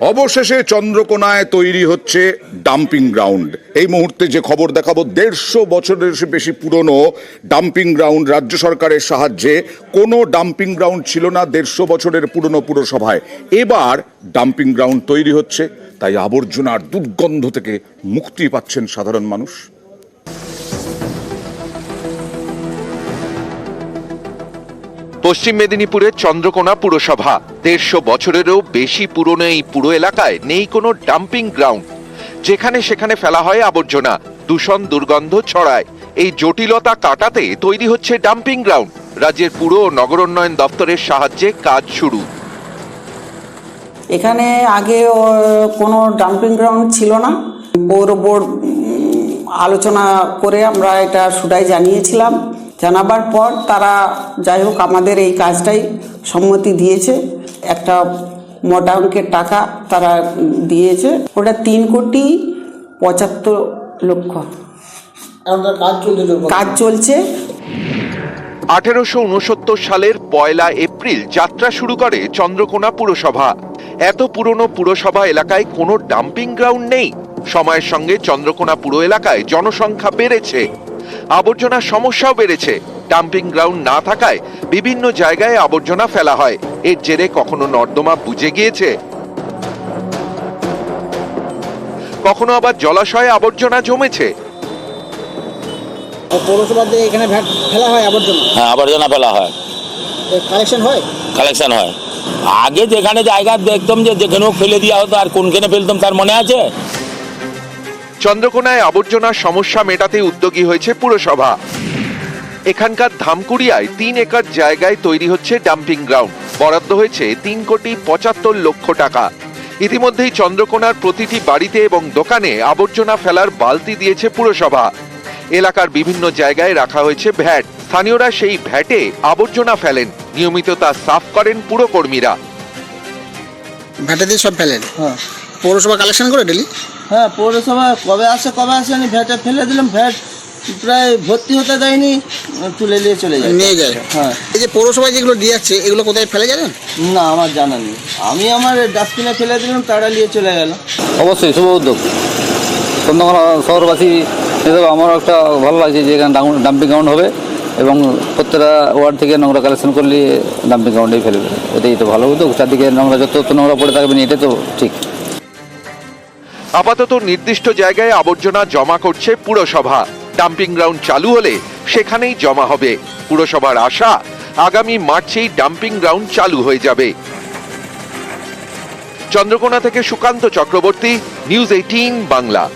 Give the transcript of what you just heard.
অবশেষে চন্দ্রকোনায় তৈরি হচ্ছে ডাম্পিং গ্রাউন্ড। এই মুহূর্তে যে খবর দেখাবো, দেড়শো বছরের বেশি পুরনো ডাম্পিং গ্রাউন্ড রাজ্য সরকারের সাহায্যে। কোনো ডাম্পিং গ্রাউন্ড ছিল না দেড়শো বছরের পুরনো পুরসভায়। এবার ডাম্পিং গ্রাউন্ড তৈরি হচ্ছে, তাই আবর্জনার দুর্গন্ধ থেকে মুক্তি পাচ্ছেন সাধারণ মানুষ। পশ্চিম মেদিনীপুরের চন্দ্রকোনা পুরসভা। দেড়শো বছরেরও বেশি পুরনো এই পুরো এলাকায় নেই কোনো ডাম্পিং গ্রাউন্ড। যেখানে সেখানে ফেলা হয় আবর্জনা, দূষণ দুর্গন্ধ ছড়ায়। এই জটিলতা কাটাতে তৈরি হচ্ছে ডাম্পিং গ্রাউন্ড। রাজ্যের পুর ও নগরোন্নয়ন দপ্তরের সাহায্যে কাজ শুরু। এখানে আগে কোনো ডাম্পিং গ্রাউন্ড ছিল না। পৌর বোর্ড আলোচনা করে আমরা এটা সুদাই জানিয়েছিলাম। জানাবার পর তারা যাই হোক আমাদের এই কাজটাই সম্মতি দিয়েছে। একটা মোটা অঙ্কের টাকা তারা দিয়েছে। ওটা তিন কোটি পঁচাত্তর লক্ষ। কাজ চলছে জোর কাজ চলছে। আঠেরোশো উনসত্তর সালের পয়লা এপ্রিল যাত্রা শুরু করে চন্দ্রকোনা পুরসভা। এত পুরনো পুরসভা এলাকায় কোনো ডাম্পিং গ্রাউন্ড নেই। সময়ের সঙ্গে চন্দ্রকোনা পুর এলাকায় জনসংখ্যা বেড়েছে। আবর্জনার সমস্যাও বেড়েছে। ডাম্পিং গ্রাউন্ড না থাকায় বিভিন্ন জায়গায় আবর্জনা ফেলা হয়। এর জেরে কখনো নর্দমা বুজে গিয়েছে। কখনো আবার জলাশয়ে আবর্জনা জমেছে। এখানে ফেলা হয় আবর্জনা? হ্যাঁ আবর্জনা ফেলা হয়। কালেকশন হয়? কালেকশন হয়। আগে যেখানে জায়গা দেখতাম যে যেখানেও ফেলে দেওয়া হতো আর কোনখানে ফেলতাম তার মনে আছে? চন্দ্রকোনায় আবর্জনার সমস্যা মেটাতে উদ্যোগী হয়েছে পুরসভা। এখানকার ধামকুড়িয়ায় তিন একর জায়গায় তৈরি হচ্ছে ডাম্পিং গ্রাউন্ড। বরাদ্দ হয়েছে তিন কোটি পঁচাত্তর লক্ষ টাকা। ইতিমধ্যেই চন্দ্রকোনার প্রতিটি বাড়িতে এবং দোকানে আবর্জনা ফেলার বালতি দিয়েছে পুরসভা। এলাকার বিভিন্ন জায়গায় রাখা হয়েছে ভ্যাট। স্থানীয়রা সেই ভ্যাটে আবর্জনা ফেলেন। নিয়মিত তা সাফ করেন পুরকর্মীরা। ভ্যাটে দিয়ে সব ফেলেন? হ্যাঁ। পৌরসভা কালেকশন করে ডেলি হ্যাঁ পৌরসভা কবে আসে কবে আসেনি ভ্যাটে ফেলে দিলাম ভ্যাট প্রায় ভর্তি হতে দেয়নি তুলে নিয়ে চলে যায়। নিয়ে যায়। হ্যাঁ। এই যে পৌরসভা যেগুলো দিয়ে যাচ্ছে এগুলো কোথায় ফেলে জানেন? না আমার জানা নেই। আমি আমার ডাস্টবিনে ফেলে দিলাম তারা নিয়ে চলে গেল। অবশ্যই শুভ উদ্যোগ। চন্দ্রকোনা শহরবাসী হিসেবে আমারও একটা ভালো লাগছে যে এখানে ডাম্পিং গ্রাউন্ড হবে এবং প্রত্যেকটা ওয়ার্ড থেকে নোংরা কালেকশন করলে ডাম্পিং গ্রাউন্ডেই ফেলবে। এটাই তো ভালো উদ্যোগ। চারদিকে নোংরা যত নোংরা পড়ে থাকবে না এটাই তো ঠিক। আপাতত নির্দিষ্ট জায়গায় আবর্জনা জমা করছে পুরসভা। ডাম্পিং গ্রাউন্ড চালু হলে সেখানেই জমা হবে। পুরসভার আশা, আগামী মার্চেই ডাম্পিং গ্রাউন্ড চালু হয়ে যাবে। চন্দ্রকোনা থেকে সুকান্ত চক্রবর্তী, নিউজ এইটিন বাংলা।